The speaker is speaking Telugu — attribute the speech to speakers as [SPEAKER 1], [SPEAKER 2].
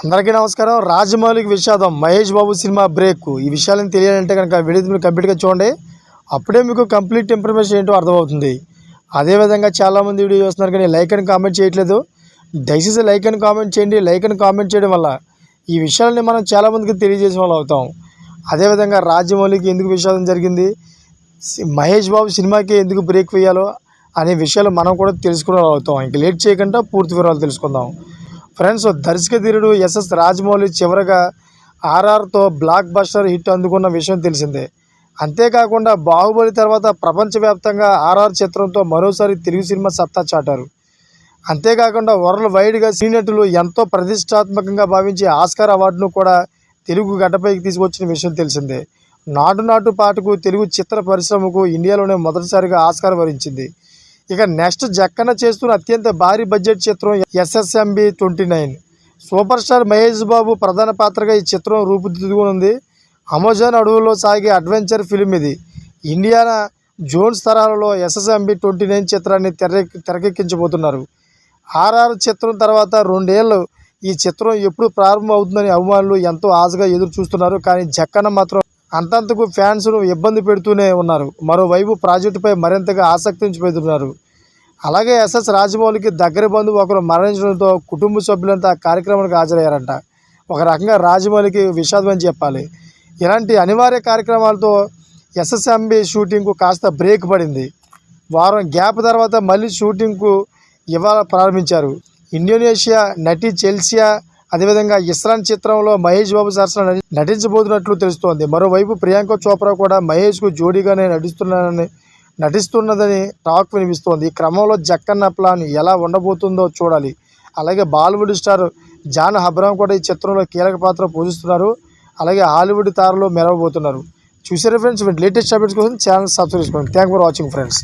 [SPEAKER 1] అందరికీ నమస్కారం. రాజమౌళికి విషాదం. Mahesh Babu cinema break. ఈ విషయాలను తెలియాలంటే కనుక వీడియో మీరు కంప్లీట్గా చూడండి. అప్పుడే మీకు కంప్లీట్ ఇన్ఫర్మేషన్ ఏంటో అర్థమవుతుంది. అదేవిధంగా చాలామంది వీడియో చూస్తున్నారు కానీ లైక్ అని కామెంట్ చేయట్లేదు. దయచేసి లైక్ అని కామెంట్ చేయండి. లైక్ అని కామెంట్ చేయడం వల్ల ఈ విషయాలని మనం చాలామందికి తెలియజేసే వాళ్ళు అవుతాం. అదేవిధంగా రాజమౌళికి ఎందుకు విషాదం జరిగింది? మహేష్ బాబు సినిమాకి ఎందుకు బ్రేక్ వేయాలో అనే విషయాలు మనం కూడా తెలుసుకునే వాళ్ళు అవుతాం. ఇంక లేట్ చేయకుండా పూర్తి వివరాలు తెలుసుకుందాం. ఫ్రెండ్స్ దర్శక ధీరుడు ఎస్ఎస్ రాజమౌళి చివరగా ఆర్ఆర్తో బ్లాక్ బస్టర్ హిట్ అందుకున్న విషయం తెలిసిందే. అంతేకాకుండా బాహుబలి తర్వాత ప్రపంచవ్యాప్తంగా ఆర్ఆర్ చిత్రంతో మరోసారి తెలుగు సినిమా సత్తా చాటారు. అంతేకాకుండా వరల్డ్ వైడ్గా సీనియర్లు ఎంతో ప్రతిష్టాత్మకంగా భావించి ఆస్కార్ అవార్డును కూడా తెలుగు గడ్డపైకి తీసుకొచ్చిన విషయం తెలిసిందే. నాటు నాటు పాటకు తెలుగు చిత్ర పరిశ్రమకు ఇండియాలోనే మొదటిసారిగా ఆస్కార్ వరించింది. ఇక నెక్స్ట్ జక్కన చేస్తున్న అత్యంత భారీ బడ్జెట్ చిత్రం SSMB twenty nine. Super star Mahesh Babu ప్రధాన పాత్రగా ఈ చిత్రం రూపుదిద్దుకునుంది. అమెజాన్ అడవుల్లో సాగే అడ్వెంచర్ ఫిలిం ఇది. ఇండియానా జోన్స్ తరాలలో ఎస్ఎస్ఎంబి ట్వంటీ నైన్ చిత్రాన్ని తెర తెరకెక్కించబోతున్నారు. ఆర్ఆర్ చిత్రం తర్వాత రెండేళ్ళు ఈ చిత్రం ఎప్పుడు ప్రారంభం అవుతుందని అభిమానులు ఎంతో ఆశగా ఎదురు చూస్తున్నారు కానీ జక్కన మాత్రం అంతంతకు ఫ్యాన్స్ను ఇబ్బంది పెడుతూనే ఉన్నారు. మరోవైపు ప్రాజెక్టుపై మరింతగా ఆసక్తి పెడుతున్నారు. అలాగే ఎస్ఎస్ రాజమౌళికి దగ్గర బంధువు ఒకరు మరణించడంతో కుటుంబ సభ్యులంతా కార్యక్రమానికి హాజరయ్యారంట. ఒక రకంగా రాజమౌళికి విషాదం అని చెప్పాలి. ఇలాంటి అనివార్య కార్యక్రమాలతో ఎస్ఎస్ఎంబి షూటింగ్కు కాస్త బ్రేక్ పడింది. వారం గ్యాప్ తర్వాత మళ్ళీ షూటింగ్కు ఇవాళ ప్రారంభించారు. ఇండోనేషియా నటి చెల్సియా అదేవిధంగా ఇస్రాన్ చిత్రంలో మహేష్ బాబు సరసన నటించబోతున్నట్లు తెలుస్తోంది. మరోవైపు ప్రియాంక చోప్రా కూడా మహేష్కు జోడీగానే నటిస్తున్నానని నటిస్తున్నదని టాక్ వినిపిస్తోంది. ఈ క్రమంలో జక్కన్న ప్లాన్ ఎలా ఉండబోతుందో చూడాలి. అలాగే బాలీవుడ్ స్టార్ జాన్ హబ్రామ్ కూడా ఈ చిత్రంలో కీలక పాత్ర పోషిస్తున్నారు. అలాగే హాలీవుడ్ తారలు మెరవబోతున్నారు. చూసారా ఫ్రెండ్స్ లేటెస్ట్ అప్డేట్స్ కోసం ఛానల్ సబ్స్క్రైబ్ చేసుకోండి. Thank for watching friends